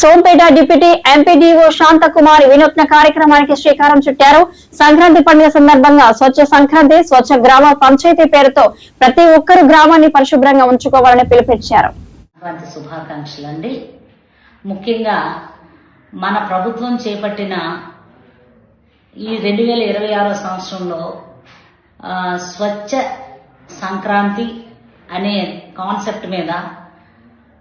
Sompeta deputy MPDO Shanthakumar వినూత్న కార్యక్రమానికి శ్రీకారం చుట్టారు. సంక్రాంతి పండుగ సందర్భంగా స్వచ్ఛ సంక్రాంతి స్వచ్ఛ గ్రామ పంచాయతీ పేరుతో ప్రతి ఒక్కరూ గ్రామాన్ని పరిశుభ్రంగా ఉంచుకోవాలని పిలుపునిచ్చారు. శుభాకాంక్షలండి. అండి ముఖ్యంగా మన ప్రభుత్వం చేపట్టిన ఈ రెండు వేల ఇరవై ఆరో సంవత్సరంలో స్వచ్ఛ సంక్రాంతి అనే కాన్సెప్ట్ మీద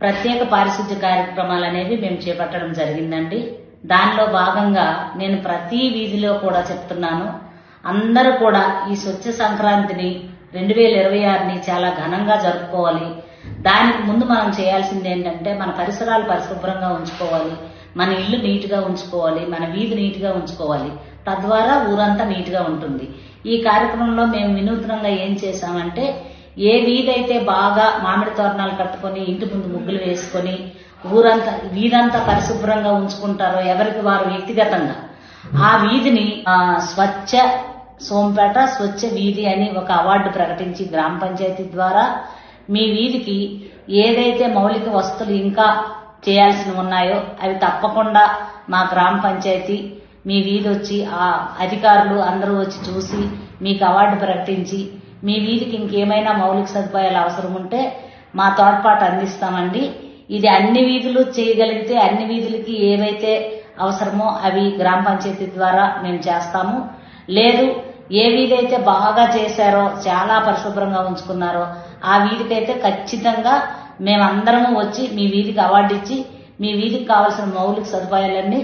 ప్రత్యేక పారిశుద్ధ్య కార్యక్రమాలు అనేవి మేము చేపట్టడం జరిగిందండి. దానిలో భాగంగా నేను ప్రతి వీధిలో కూడా చెప్తున్నాను. అందరూ కూడా ఈ స్వచ్ఛ సంక్రాంతిని రెండు వేల ఇరవై ఆరుని చాలా ఘనంగా జరుపుకోవాలి. దానికి ముందు మనం చేయాల్సింది ఏంటంటే మన పరిసరాలు పరిశుభ్రంగా ఉంచుకోవాలి. మన ఇల్లు నీట్గా ఉంచుకోవాలి. మన వీధి నీట్గా ఉంచుకోవాలి. తద్వారా ఊరంతా నీట్గా ఉంటుంది. ఈ కార్యక్రమంలో మేము వినూత్నంగా ఏం చేశామంటే ఏ వీధైతే బాగా మామిడి తోరణాలు కట్టుకొని ఇంటి ముందు ముగ్గులు వేసుకొని ఊరంతా వీధంతా పరిశుభ్రంగా ఉంచుకుంటారో ఎవరికి వారు వ్యక్తిగతంగా. ఆ వీధిని స్వచ్ఛ సోంపేట స్వచ్ఛ వీధి అని ఒక అవార్డు ప్రకటించి గ్రామ పంచాయతీ ద్వారా మీ వీధికి ఏదైతే మౌలిక వస్తువులు ఇంకా చేయాల్సినవి ఉన్నాయో అవి తప్పకుండా మా గ్రామ పంచాయతీ మీ వీధి వచ్చి ఆ అధికారులు అందరూ వచ్చి చూసి మీకు అవార్డు ప్రకటించి మీ వీధికి ఇంకేమైనా మౌలిక సదుపాయాలు అవసరం ఉంటే మా తోడ్పాటు అందిస్తామండి. ఇది అన్ని వీధులు చేయగలిగితే అన్ని వీధులకి ఏవైతే అవసరమో అవి గ్రామ పంచాయతీ ద్వారా మేము చేస్తాము. లేదు ఏ వీధి అయితే బాగా చేశారో చాలా పరిశుభ్రంగా ఉంచుకున్నారో ఆ వీధికైతే ఖచ్చితంగా మేమందరము వచ్చి మీ వీధికి అవార్డు ఇచ్చి మీ వీధికి కావాల్సిన మౌలిక సదుపాయాలన్నీ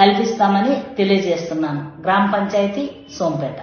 కల్పిస్తామని తెలియజేస్తున్నాను. గ్రామ పంచాయతీ సోంపేట.